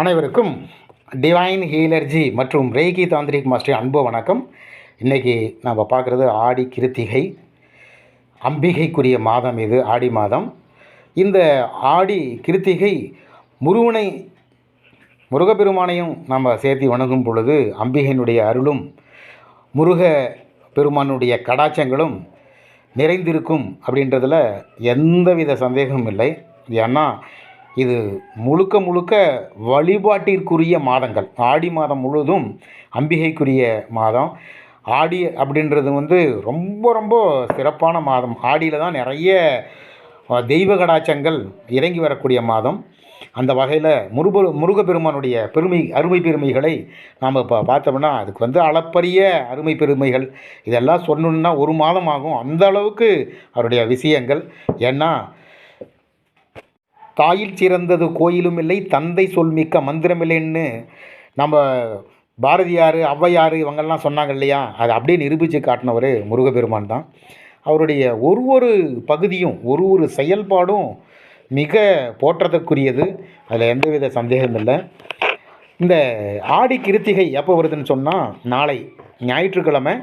அனைவருக்கும் டிவைன் ஹீலர்ஜி மற்றும் Reiki tantric master அன்பு வணக்கம். இன்றைக்கி நம்ம பார்க்குறது ஆடி கிருத்திகை அம்பிகைக்குரிய மாதம் இது ஆடி மாதம். இந்த ஆடி கிருத்திகை முருகனை முருகப்பெருமானையும் நம்ம சேர்த்து வணங்கும் பொழுது அம்பிகையினுடைய அருளும் முருக பெருமானுடைய கடாச்சங்களும் நிறைந்திருக்கும் அப்படின்றதில் எந்தவித சந்தேகமும் இல்லை. ஏன்னா இது முழுக்க முழுக்க வழிபாட்டிற்குரிய மாதங்கள். ஆடி மாதம் முழுவதும் அம்பிகைக்குரிய மாதம். ஆடி அப்படின்றது வந்து ரொம்ப ரொம்ப சிறப்பான மாதம். ஆடியில் தான் நிறைய தெய்வ கடாச்சங்கள் இறங்கி வரக்கூடிய மாதம். அந்த வகையில் முருக முருகப்பெருமானுடைய பெருமை அருமை பெருமைகளை நாம் இப்போ பார்த்தோம்னா அதுக்கு வந்து அளப்பரிய அருமை பெருமைகள். இதெல்லாம் சொல்லணுன்னா ஒரு மாதம் ஆகும். அந்த அளவுக்கு அவருடைய விஷயங்கள். ஏன்னா தாயில் சிறந்தது கோயிலும் இல்லை தந்தை சொல்மிக்க மந்திரமில்லைன்னு நம்ம பாரதியார் ஔவையார் இவங்கெல்லாம் சொன்னாங்க இல்லையா? அதை அப்படியே நிரூபித்து காட்டினவர் முருகப்பெருமான் தான். அவருடைய ஒரு ஒரு பகுதியும் ஒரு ஒரு செயல்பாடும் மிக போற்றத்துக்குரியது. அதில் எந்தவித சந்தேகம் இல்லை. இந்த ஆடி கிருத்திகை எப்போ வருதுன்னு சொன்னால் நாளை ஞாயிற்றுக்கிழமை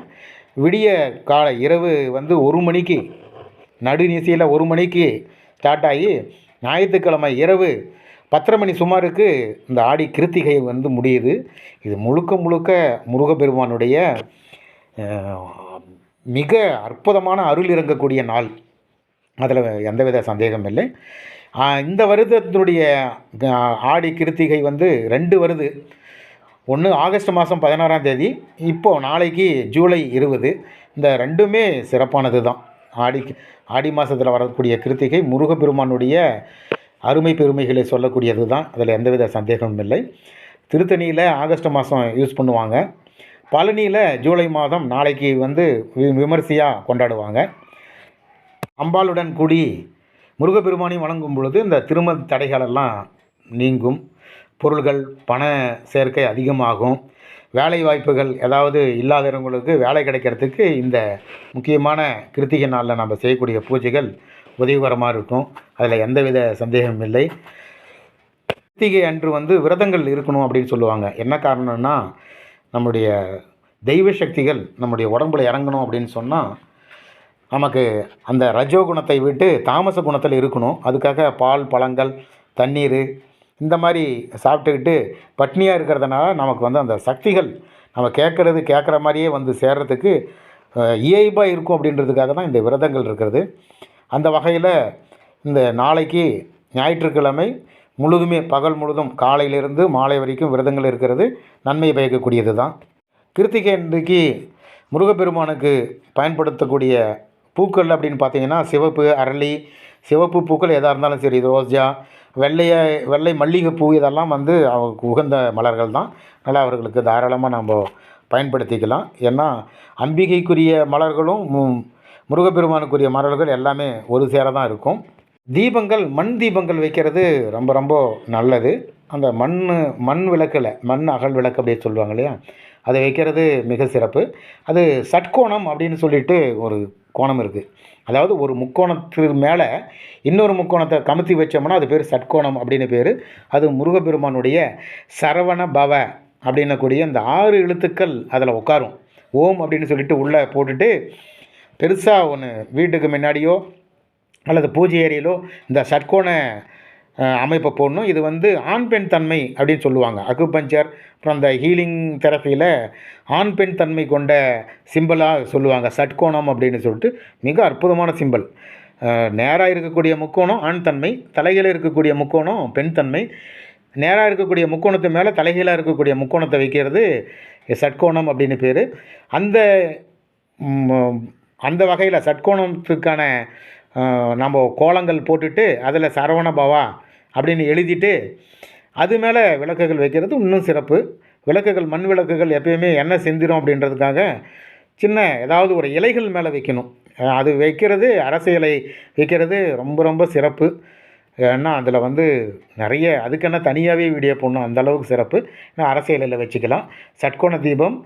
விடிய காலை இரவு வந்து ஒரு மணிக்கு நடுநிசையில் ஒரு மணிக்கு ஸ்டார்ட் ஆகி ஞாயிற்றுக்கிழமை இரவு பத்தரை மணி சுமாருக்கு இந்த ஆடி கிருத்திகை வந்து முடியுது. இது முழுக்க முழுக்க முருகப்பெருமானுடைய மிக அற்புதமான அருள் இறங்கக்கூடிய நாள். அதில் எந்தவித சந்தேகம் இல்லை. இந்த வருடத்தினுடைய ஆடி கிருத்திகை வந்து ரெண்டு வருது. ஒன்று ஆகஸ்ட் மாதம் பதினாறாம் தேதி இப்போது நாளைக்கு ஜூலை இருபது. இந்த ரெண்டுமே சிறப்பானது தான் ஆடி ஆடி மாதத்தில் வரக்கூடிய கிருத்திகை முருகப்பெருமானுடைய அருமை பெருமைகளை சொல்லக்கூடியது தான். அதில் எந்தவித சந்தேகமும் இல்லை. திருத்தணியில் ஆகஸ்ட் மாதம் யூஸ் பண்ணுவாங்க. பழனியில் ஜூலை மாதம் நாளைக்கு வந்து விமரிசையாக விமர்சையாக கொண்டாடுவாங்க. அம்பாளுடன் கூடி முருகப்பெருமானை வணங்கும் பொழுது இந்த திருமண தடைகளெல்லாம் நீங்கும். பொருள்கள் பண சேர்க்கை அதிகமாகும். வேலை வாய்ப்புகள் ஏதாவது இல்லாதவங்களுக்கு வேலை கிடைக்கிறதுக்கு இந்த முக்கியமான கிருத்திகை நாளில் நம்ம செய்யக்கூடிய பூஜைகள் உதவிகரமாக இருக்கும். அதில் எந்தவித சந்தேகமும் இல்லை. கிருத்திகை அன்று வந்து விரதங்கள் இருக்கணும் அப்படின்னு சொல்லுவாங்க. என்ன காரணம்னா நம்முடைய தெய்வ சக்திகள் நம்முடைய உடம்புல இறங்கணும் அப்படின்னு சொன்னால் நமக்கு அந்த ரஜோ குணத்தை விட்டு தாமச குணத்தில் இருக்கணும். அதுக்காக பால் பழங்கள் தண்ணீர் இந்த மாதிரி சாப்பிட்டுக்கிட்டு பட்னியாக இருக்கிறதுனால நமக்கு வந்து அந்த சக்திகள் நம்ம கேட்குறது கேட்குற மாதிரியே வந்து சேர்றதுக்கு இயல்பாக இருக்கும் அப்படின்றதுக்காக தான் இந்த விரதங்கள் இருக்கிறது. அந்த வகையில் இந்த நாளைக்கு ஞாயிற்றுக்கிழமை முழுதுமே பகல் முழுதும் காலையிலிருந்து மாலை வரைக்கும் விரதங்கள் இருக்கிறது. நன்மை பயக்கக்கூடியது தான். கிருத்திகை இன்றைக்கு முருகப்பெருமானுக்கு பயன்படுத்தக்கூடிய பூக்கள் அப்படின்னு பார்த்தீங்கன்னா சிவப்பு அரளி சிவப்பு பூக்கள் எதாக இருந்தாலும் சரி ரோஜா வெள்ளைய வெள்ளை மல்லிகைப்பூ இதெல்லாம் வந்து அவங்களுக்கு உகந்த மலர்கள் தான். அதனால் அவர்களுக்கு தாராளமாக நம்ம பயன்படுத்திக்கலாம். ஏன்னா அம்பிகைக்குரிய மலர்களும் மு- முருகப்பெருமானுக்குரிய மலர்கள் எல்லாமே ஒரு சேர தான் இருக்கும். தீபங்கள் மண் தீபங்கள் வைக்கிறது ரொம்ப ரொம்ப நல்லது. அந்த மண் மண் விளக்கில் மண் அகல் விளக்கு அப்படின்னு சொல்லுவாங்க இல்லையா? அதை வைக்கிறது மிக சிறப்பு. அது சட்கோணம் அப்படின்னு சொல்லிட்டு ஒரு கோணம் இருக்குது அதாவது ஒரு முக்கோணத்துக்கு மேலே இன்னொரு முக்கோணத்தை கமுத்தி வச்சோம்னா அது பேர் சட்கோணம் அப்படின்னு பேர். அது முருகப்பெருமானுடைய சரவண பவ அப்படின்னக்கூடிய இந்த ஆறு எழுத்துக்கள் அதில் உட்காரும். ஓம் அப்படின்னு சொல்லிட்டு உள்ளே போட்டுட்டு பெருசாக ஒன்று வீட்டுக்கு முன்னாடியோ அல்லது பூஜை ஏரியிலோ இந்த சட்கோண அமைப்பை போடணும். இது வந்து ஆண் பெண் தன்மை அப்படின்னு சொல்லுவாங்க. அக்குபஞ்சர் அப்புறம் அந்த ஹீலிங் தெரப்பியில் ஆண் பெண் தன்மை கொண்ட சிம்பிளாக சொல்லுவாங்க. சட்கோணம் அப்படின்னு சொல்லிட்டு மிக அற்புதமான சிம்பிள் நேராக இருக்கக்கூடிய முக்கோணம் ஆண் தன்மை தலைகீழ இருக்கக்கூடிய முக்கோணம் பெண் தன்மை. நேராக இருக்கக்கூடிய முக்கோணத்து மேலே தலைகீழாக இருக்கக்கூடிய முக்கோணத்தை வைக்கிறது சட்கோணம் அப்படின்னு பேர். அந்த அந்த வகையில் சட்கோணத்துக்கான நம்ம கோலங்கள் போட்டுட்டு அதில் சரவண பவா அப்படின்னு எழுதிட்டு அது மேலே விளக்குகள் வைக்கிறது இன்னும் சிறப்பு. விளக்குகள் மண் விளக்குகள் எப்பயுமே என்ன செஞ்சிடும் அப்படின்றதுக்காக சின்ன ஏதாவது ஒரு இலைகள் மேலே வைக்கணும். அது வைக்கிறது அரசியலை வைக்கிறது ரொம்ப ரொம்ப சிறப்பு. ஏன்னா அதில் வந்து நிறைய அதுக்கென்ன தனியாகவே வீடியோ போடணும் அந்த அளவுக்கு சிறப்பு. ஏன்னா அரசியலில் வச்சுக்கலாம். சட்கோண தீபம்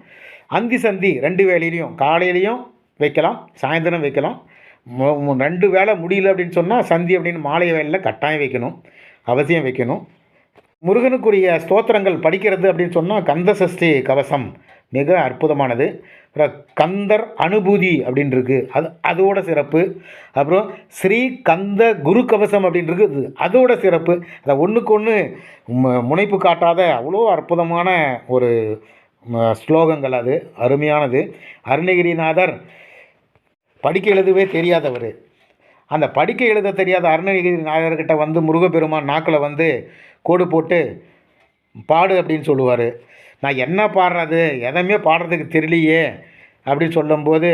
அந்தி சந்தி ரெண்டு வேலையிலையும் காலையிலையும் வைக்கலாம் சாயந்தரம் வைக்கலாம். ரெண்டு வேலை முடியல அப்படின்னு சொன்னால் சந்தி அப்படின்னு மாலை வேலையில் கட்டாயம் வைக்கணும் அவசியம் வைக்கணும். முருகனுக்குரிய ஸ்தோத்திரங்கள் படிக்கிறது அப்படின்னு சொன்னால் கந்த சஷ்டி கவசம் மிக அற்புதமானது. அப்புறம் கந்தர் அனுபூதி அப்படின்னு இருக்குது அது அதோட சிறப்பு. அப்புறம் ஸ்ரீ கந்த குரு கவசம் அப்படின்னு இருக்குது அதோட சிறப்பு. அதை ஒன்றுக்கு ஒன்று முனைப்பு காட்டாத அவ்வளோ அற்புதமான ஒரு ஸ்லோகங்கள் அது. அருமையானது. அருணகிரிநாதர் படிக்க எழுதவே தெரியாதவர். அந்த படிக்க எழுத தெரியாத அருணகிரி நாயர்கிட்ட வந்து முருகப்பெருமான் நாக்கில் வந்து கோடு போட்டு பாடு அப்படின்னு சொல்லுவார். நான் என்ன பாடுறது? எதையுமே பாடுறதுக்கு தெரியலையே அப்படின்னு சொல்லும்போது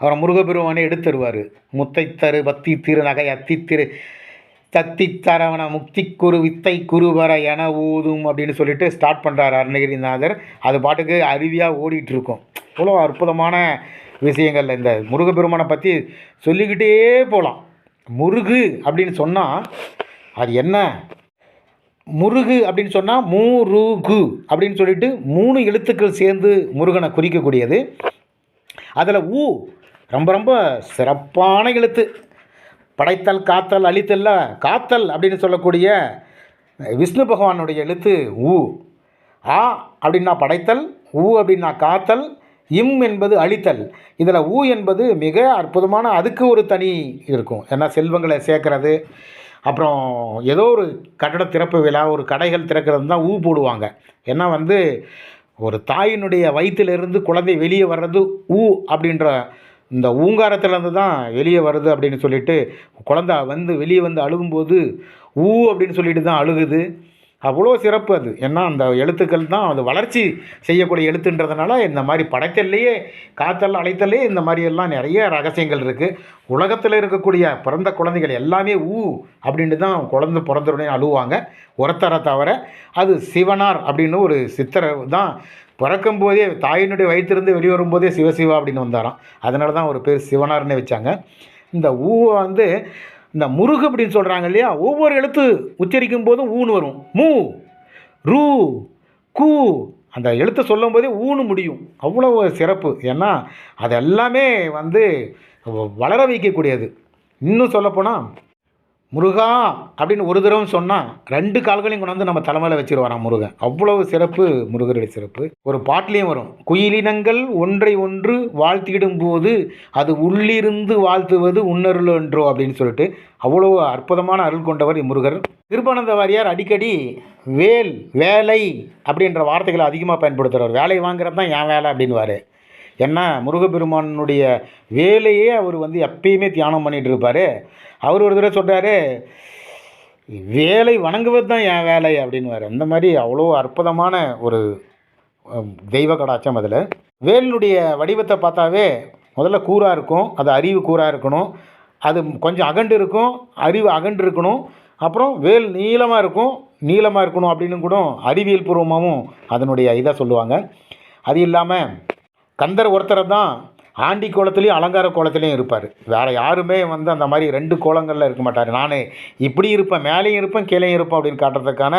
அவரை முருகப்பெருமானே எடுத்துருவார். முத்தைத்தரு பத்தி திரு நகை அத்தி திரு தத்தி தரவன முக்தி குரு வித்தை குருவர என ஊதும் அப்படின்னு சொல்லிட்டு ஸ்டார்ட் பண்ணுறாரு அருணகிரிநாதர். அது பாட்டுக்கு அருவியாக ஓடிட்டுருக்கும் இவ்வளோ அற்புதமான விஷயங்கள் இந்த முருகப்பெருமானை பற்றி சொல்லிக்கிட்டே போகலாம் முருகு அப்படின்னு சொன்னால் அது என்ன? முருகு அப்படின்னு சொன்னால் மூருகு அப்படின்னு சொல்லிட்டு மூணு எழுத்துக்கள் சேர்ந்து முருகனை குறிக்கக்கூடியது. அதில் ஊ ரொம்ப ரொம்ப சிறப்பான எழுத்து. படைத்தல் காத்தல் அழித்தல்ல காத்தல் அப்படின்னு சொல்லக்கூடிய விஷ்ணு பகவானுடைய எழுத்து ஊ. ஆ அப்படின்னா படைத்தல் ஊ அப்படின்னா காத்தல் இம் என்பது அழித்தல். இதில் ஊ என்பது மிக அற்புதமான அதுக்கு ஒரு தனி இருக்கும். ஏன்னா செல்வங்களை சேர்க்கறது அப்புறம் ஏதோ ஒரு கட்டட திறப்பு விழா ஒரு கடைகள் திறக்கிறது தான் ஊ போடுவாங்க. ஏன்னா வந்து ஒரு தாயினுடைய வயிற்றிலிருந்து குழந்தை வெளியே வர்றது ஊ அப்படின்ற இந்த ஊங்காரத்துலேருந்து தான் வெளியே வருது அப்படின்னு சொல்லிட்டு குழந்த வந்து வெளியே வந்து அழுகும்போது ஊ அப்படின்னு சொல்லிட்டு தான் அழுகுது. அவ்வளோ சிறப்பு அது. ஏன்னா அந்த எழுத்துக்கள் தான் அது வளர்ச்சி செய்யக்கூடிய எழுத்துன்றதுனால இந்த மாதிரி படைத்தல்லையே காத்தல் அழைத்தல்லையே இந்த மாதிரி எல்லாம் நிறைய ரகசியங்கள் இருக்குது உலகத்தில் இருக்கக்கூடிய பிறந்த குழந்தைகள் எல்லாமே ஊ அப்படின்ட்டு தான் குழந்தை பிறந்தவுடனே அழுவாங்க. ஒருத்தரை தவிர அது சிவனார் அப்படின்னு ஒரு சித்தர் தான் பிறக்கும் போதே தாயினுடைய வயிற்றிலிருந்து வெளியே வரும்போதே சிவசிவா அப்படின்னு வந்தாராம். அதனால தான் ஒரு பேர் சிவனார்னே வச்சாங்க. இந்த ஊவை வந்து இந்த முருகு அப்படின்னு சொல்கிறாங்க இல்லையா? ஒவ்வொரு எழுத்து உச்சரிக்கும் போதும் ஊன்னு வரும். மூ ரூ கூ. அந்த எழுத்தை சொல்லும் போதே ஊன்னு முடியும். அவ்வளோ சிறப்பு. ஏன்னா அது எல்லாமே வந்து வ- வளர வைக்கக்கூடியது. இன்னும் சொல்லப்போனால் முருகா அப்படின்னு ஒரு தடவை சொன்னால் ரெண்டு கால்களையும் கொண்டு வந்து நம்ம தலைமையில் வச்சுருவாராம் முருகன். அவ்வளவு சிறப்பு முருகருடைய சிறப்பு. ஒரு பாட்டிலையும் வரும். குயிலினங்கள் ஒன்றை ஒன்று வாழ்த்திடும் போது அது உள்ளிருந்து வாழ்த்துவது உன்னருள் என்றோ அப்படின்னு சொல்லிட்டு அவ்வளோ அற்புதமான அருள் கொண்டவர் இம்முருகர். திருப்பானந்த வாரியார் அடிக்கடி வேல் வேலை அப்படின்ற வார்த்தைகளை அதிகமாக பயன்படுத்துகிறார் வேலை வாங்குறது தான் என் வேலை அப்படின்வாரு ஏன்னா முருகப்பெருமானுடைய வேலையே அவர் வந்து எப்பயுமே தியானம் பண்ணிகிட்டு இருப்பார். அவர் ஒரு தடவை சொல்கிறாரு வேலை வணங்குவது தான் என் வேலை அப்படின்னுவார். அந்த மாதிரி அவ்வளோ அற்புதமான ஒரு தெய்வ கடாச்சம் அதில். வேலினுடைய வடிவத்தை பார்த்தாவே முதல்ல கூராக இருக்கும் அது அறிவு கூராக இருக்கணும் அது கொஞ்சம் அகண்டு இருக்கும் அறிவு அகண்டு இருக்கணும். அப்புறம் வேல் நீளமாக இருக்கும் நீளமாக இருக்கணும் அப்படின்னு கூட அறிவியல் பூர்வமாகவும் அதனுடைய இதை சொல்லுவாங்க. அது இல்லாமல் கந்தர் ஒருத்தரை தான் ஆண்டி கோலத்துலேயும் அலங்கார கோலத்துலேயும் இருப்பார். வேறு யாருமே வந்து அந்த மாதிரி ரெண்டு கோலங்களில் இருக்க மாட்டார். நான் இப்படி இருப்பேன் மேலேயும் இருப்பேன் கீழேயும் இருப்பேன் அப்படின்னு காட்டுறதுக்கான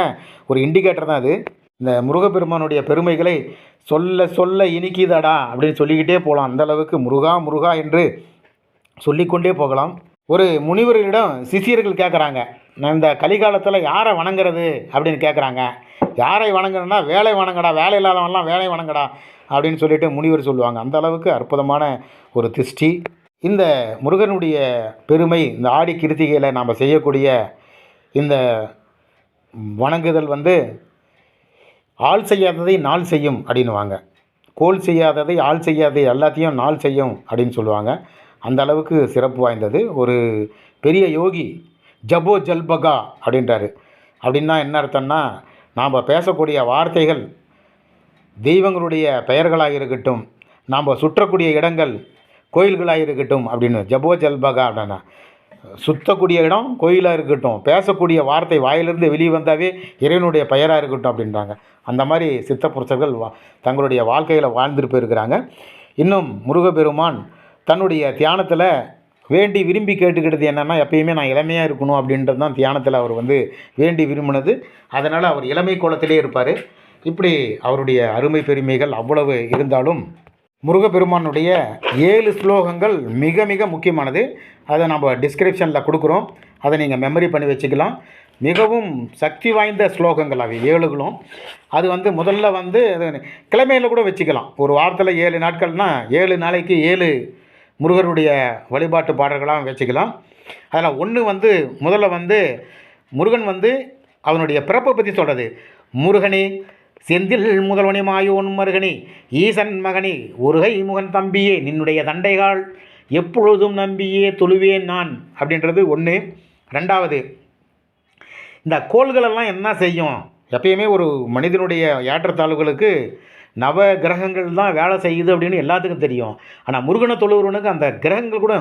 ஒரு இண்டிகேட்டர் தான் அது. இந்த முருகப்பெருமானுடைய பெருமைகளை சொல்ல சொல்ல இனிக்குதடா அப்படின்னு சொல்லிக்கிட்டே போகலாம் அந்த அளவுக்கு முருகா முருகா என்று சொல்லிக்கொண்டே போகலாம். ஒரு முனிவர்களிடம் சிஷியர்கள் கேட்குறாங்க நான் இந்த கலிகாலத்தில் யாரை வணங்குறது அப்படின்னு கேட்குறாங்க யாரை வணங்கணும்னா வேலை வணங்கடா வேலை இல்லாதவன்லாம் வேலை வணங்கடா. அப்படின்னு சொல்லிட்டு முனிவர் சொல்லுவாங்க. அந்த அளவுக்கு அற்புதமான ஒரு திருஷ்டி. இந்த முருகனுடைய பெருமை இந்த ஆடி கிருத்திகையில் நாம் செய்யக்கூடிய இந்த வணங்குதல் வந்து ஆள் செய்யாததை நாள் செய்யும் அப்படின்னுவாங்க. கோல் செய்யாததை ஆள் செய்யாததை எல்லாத்தையும் நாள் செய்யும் அப்படின்னு சொல்லுவாங்க. அந்த அளவுக்கு சிறப்பு வாய்ந்தது. ஒரு பெரிய யோகி ஜபோ ஜல்பகா அப்படின்றாரு. அப்படின்னா என்ன அர்த்தம்னா நாம் பேசக்கூடிய வார்த்தைகள் தெய்வங்களுடைய பெயர்களாக இருக்கட்டும் நாம் சுற்றக்கூடிய இடங்கள் கோயில்களாக இருக்கட்டும் அப்படின்னு ஜபோ ஜல்பகா அப்படின்னா சுத்தக்கூடிய இடம் கோயிலாக இருக்கட்டும் பேசக்கூடிய வார்த்தை வாயிலிருந்து வெளியே வந்தாவே இறைவனுடைய பெயராக இருக்கட்டும் அப்படின்றாங்க. அந்த மாதிரி சித்த புருஷர்கள் வா தங்களுடைய வாழ்க்கையில் வாழ்ந்துட்டு போயிருக்கிறாங்க. இன்னும் முருகப்பெருமான் தன்னுடைய தியானத்தில் வேண்டி விரும்பி கேட்டுக்கிட்டது என்னென்னா எப்பயுமே நான் இளமையாக இருக்கணும் அப்படின்றது தான் தியானத்தில் அவர் வந்து வேண்டி விரும்பினது. அதனால் அவர் இளமை கோலத்திலே இருப்பார். இப்படி அவருடைய அருமை பெருமைகள் அவ்வளவு இருந்தாலும் முருகப்பெருமானுடைய ஏழு ஸ்லோகங்கள் மிக மிக முக்கியமானது. அதை நம்ம டிஸ்கிரிப்ஷனில் கொடுக்குறோம். அதை நீங்கள் மெமரி பண்ணி வச்சுக்கலாம். மிகவும் சக்தி வாய்ந்த ஸ்லோகங்கள் அவை ஏழுகளும். அது வந்து முதல்ல வந்து அது கிழமையில் கூட வச்சுக்கலாம். ஒரு வாரத்தில் ஏழு நாட்கள்னால் ஏழு நாளைக்கு ஏழு முருகருடைய வழிபாட்டு பாடல்களாக வச்சுக்கலாம். அதில் ஒன்று வந்து முதல்ல வந்து முருகன் வந்து அவனுடைய பிறப்பை பற்றி சொல்கிறது முருகனே செந்தில் முதல்வனி மாயோன் மருகனே ஈசன் மகனே ஒருகை முகன் தம்பியே நின்னுடைய தண்டைகால் எப்பொழுதும் நம்பியே தொழுவேன் நான் அப்படின்றது ஒன்று ரெண்டாவது இந்த கோள்களெல்லாம் என்ன செய்யும்? எப்பயுமே ஒரு மனிதனுடைய ஏற்றத்தாழ்வுகளுக்கு நவ கிரகங்கள் தான் வேலை செய்யுது அப்படின்னு எல்லாத்துக்கும் தெரியும். ஆனால் முருகனை தொழுகிறவனுக்கு அந்த கிரகங்கள் கூட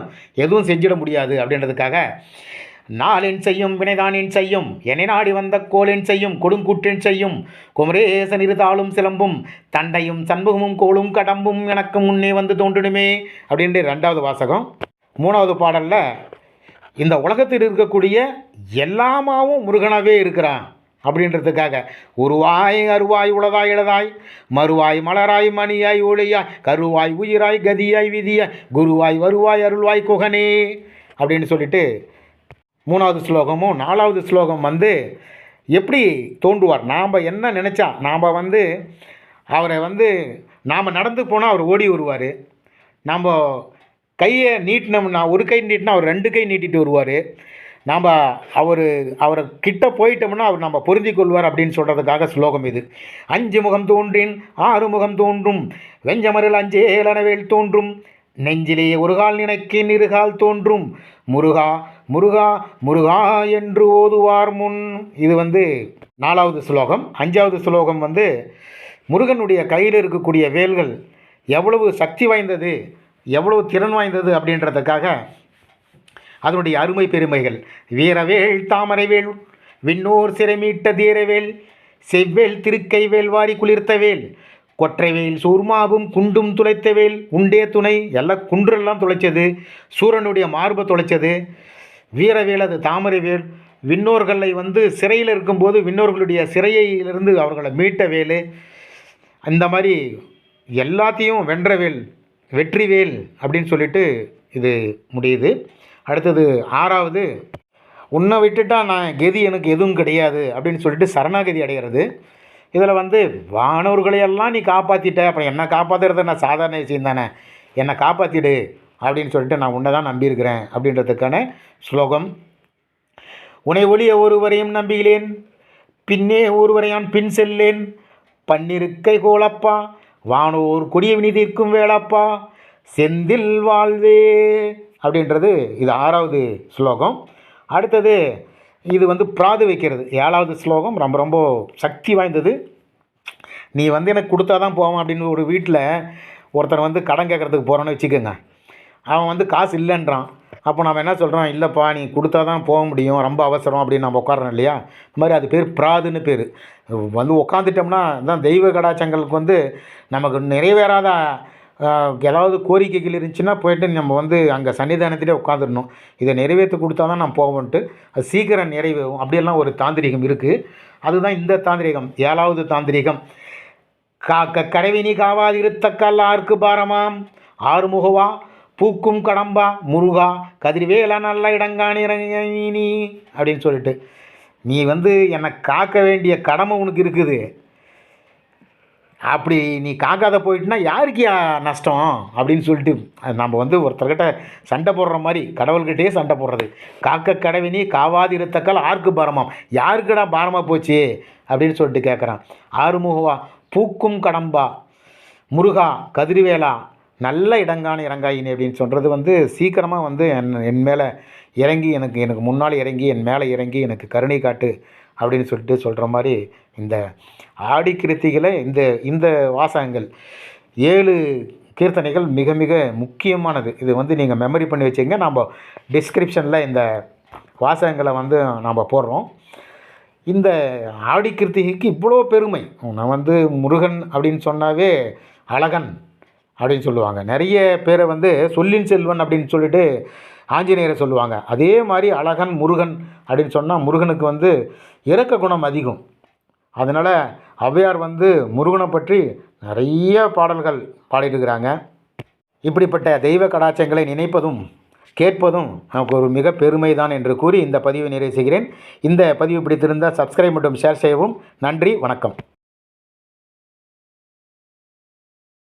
எதுவும் செஞ்சிட முடியாது அப்படின்றதுக்காக நாளின் செய்யும் வினைதானின் செய்யும் என்னை நாடி வந்த கோலின் செய்யும் கொடுங்கூற்றின் செய்யும் குமரேசன் இருதாளும் சிலம்பும் தண்டையும் சண்முகமும் கோலும் கடம்பும் எனக்கு முன்னே வந்து தோன்றிடுமே அப்படின்ட்டு ரெண்டாவது வாசகம். மூணாவது பாடலில் இந்த உலகத்தில் இருக்கக்கூடிய எல்லாமாவும் முருகனாகவே இருக்கிறான் அப்படின்றதுக்காக உருவாய் அருவாய் உளதாய் இளதாய் மறுவாய் மலராய் மணியாய் ஒளியாய் கருவாய் உயிராய் கதியாய் விதியாய் குருவாய் வருவாய் அருள்வாய் குகனே அப்படின்னு சொல்லிட்டு மூணாவது ஸ்லோகமும் நாலாவது ஸ்லோகம் வந்து எப்படி தோன்றுவார்? நாம் என்ன நினச்சா? நாம் வந்து அவரை வந்து நாம் நடந்து போனால் அவர் ஓடி வருவார். நாம் கையை நீட்டினோம்னா ஒரு கை நீட்டினா அவர் ரெண்டு கை நீட்டிட்டு வருவார். நாம் அவர் அவரை கிட்ட போயிட்டோம்னா அவர் நம்ம பொருந்தி கொள்வார் அப்படின்னு சொல்கிறதுக்காக ஸ்லோகம் இது. அஞ்சு முகம் தோன்றின் ஆறு முகம் தோன்றும் வெஞ்சமரில் அஞ்சேலனவேல் தோன்றும் நெஞ்சிலே ஒரு கால் நினைக்கின் இருகால் தோன்றும் முருகா முருகா முருகா என்று ஓதுவார் முன். இது வந்து நாலாவது ஸ்லோகம். அஞ்சாவது ஸ்லோகம் வந்து முருகனுடைய கையில் இருக்கக்கூடிய வேல்கள் எவ்வளவு சக்தி வாய்ந்தது எவ்வளவு திறன் வாய்ந்தது அப்படின்றதுக்காக அதனுடைய அருமை பெருமைகள். வீரவேல் தாமரைவேல் விண்ணோர் சிறைமீட்ட தீரவேல் செவ்வேல் திருக்கைவேல் வாரி குளிர்த்தவேல் கொற்றைவேல் சூர்மாவும் குண்டும் துளைத்தவேல் உண்டே துணை எல்லாம் குன்றெல்லாம் துளைச்சது சூரனுடைய மார்பை துளைச்சது வீரவேல் அது தாமரைவேல். விண்ணோர்களை வந்து சிறையில் இருக்கும்போது விண்ணோர்களுடைய சிறையிலிருந்து அவர்களை மீட்ட வேலு. அந்த மாதிரி எல்லாத்தையும் வென்றவேல் வெற்றிவேல் அப்படின்னு சொல்லிட்டு இது முடியுது. அடுத்தது ஆறாவது உன்னை விட்டுட்டா நான் கதி எனக்கு எதுவும் கிடையாது அப்படின்னு சொல்லிட்டு சரணாகதி அடைகிறது. இதில் வந்து வானவர்களையெல்லாம் நீ காப்பாற்றிட்ட அப்புறம் என்னை காப்பாற்றுறது நான் சாதாரண விஷயம் தானே? என்னை காப்பாற்றிடு அப்படின்னு சொல்லிட்டு நான் உன்னை தான் நம்பியிருக்கிறேன் அப்படின்றதுக்கான ஸ்லோகம். உனை ஒளிய ஒருவரையும் நம்புகிறேன் பின்னே ஒருவரையான் பின் செல்லேன். பன்னிருக்கை கோலப்பா வானோர் கொடிய வினி வேளப்பா செந்தில் வாழ்வே அப்படின்றது இது ஆறாவது ஸ்லோகம். அடுத்தது இது வந்து பிராது வைக்கிறது ஏழாவது ஸ்லோகம். ரொம்ப ரொம்ப சக்தி வாய்ந்தது. நீ வந்து எனக்கு கொடுத்தா தான் போவோம் அப்படின்னு ஒரு வீட்டில் ஒருத்தர் வந்து கடன் கேட்குறதுக்கு போகிறோன்னு வச்சுக்கோங்க. அவன் வந்து காசு இல்லைன்றான். அப்போ நம்ம என்ன சொல்கிறோம் இல்லைப்பா நீ கொடுத்தா தான் போக முடியும். ரொம்ப அவசரம் அப்படின்னு நம்ம உட்காரோம் இல்லையா? இந்த மாதிரி அது பேர் பிராதுன்னு பேர். வந்து உட்காந்துட்டோம்னா தான் தெய்வ கடாச்சங்களுக்கு வந்து நமக்கு நிறைவேறாத ஏதாவது கோரிக்கைகள் இருந்துச்சுன்னா போயிட்டு நம்ம வந்து அங்கே சன்னிதானத்திலே உட்காந்துடணும் இதை நிறைவேற்றி கொடுத்தா தான் நான் போவோன்ட்டு. அது சீக்கிரம் நிறைவேறும் அப்படியெல்லாம் ஒரு தாந்திரிகம் இருக்குது அதுதான் இந்த தாந்திரிகம். ஏழாவது தாந்திரிகம். காக்க கடைவினி காவாதிருத்தக்கல் ஆர்க்கு பாரமாம். ஆறுமுகவா பூக்கும் கடம்பா முருகா கதிர்வேல நல்ல இடங்காணி அப்படின்னு சொல்லிட்டு. நீ வந்து என்னை காக்க வேண்டிய கடமை உனக்கு இருக்குது. அப்படி நீ காக்காத போயிட்டுனா யாருக்கு நஷ்டம் அப்படின்னு சொல்லிட்டு அது நம்ம வந்து ஒருத்தர்கிட்ட சண்டை போடுற மாதிரி கடவுள்கிட்டயே சண்டை போடுறது. காக்க கடவினி காவாதிருத்தக்கால் ஆர்க்கு பாரமாம். யாருக்குடா பாரமாக போச்சு அப்படின்னு சொல்லிட்டு கேட்குறான் ஆறுமுகவா பூக்கும் கடம்பா முருகா கதிர்வேலா நல்ல இடங்கான இறங்காயினி அப்படின்னு சொல்கிறது வந்து சீக்கிரமாக வந்து என் என் மேலே இறங்கி எனக்கு எனக்கு முன்னால் இறங்கி என் மேலே இறங்கி எனக்கு கருணை காட்டு அப்படின்னு சொல்லிட்டு சொல்கிற மாதிரி இந்த ஆடி கிருத்திகளை இந்த இந்த வாசகங்கள் ஏழு கீர்த்தனைகள் மிக மிக முக்கியமானது. இது வந்து நீங்கள் மெமரி பண்ணி வச்சுங்க நம்ம டிஸ்கிரிப்ஷனில் இந்த வாசகங்களை வந்து நாம் போடுறோம். இந்த ஆடி கிருத்திகைக்கு இவ்வளோ பெருமை. நான் வந்து முருகன் அப்படின்னு சொன்னாவே அழகன். அப்படின்னு சொல்லுவாங்க. நிறைய பேரை வந்து சொல்லின் செல்வன் அப்படின்னு சொல்லிட்டு ஆஞ்சநேயரை சொல்லுவாங்க. அதே மாதிரி அழகன் முருகன் அப்படின்னு சொன்னால் முருகனுக்கு வந்து இறக்க குணம் அதிகம். அதனால் ஔவையார் வந்து முருகனை பற்றி நிறைய பாடல்கள் பாடிட்டுருக்கிறாங்க இப்படிப்பட்ட தெய்வ கடாச்சங்களை நினைப்பதும் கேட்பதும் நமக்கு ஒரு மிக பெருமை தான் என்று கூறி இந்த பதிவை நிறைவு செய்கிறேன். இந்த பதிவு பிடித்திருந்தால் சப்ஸ்கிரைப் மற்றும் ஷேர் செய்யவும். நன்றி வணக்கம்.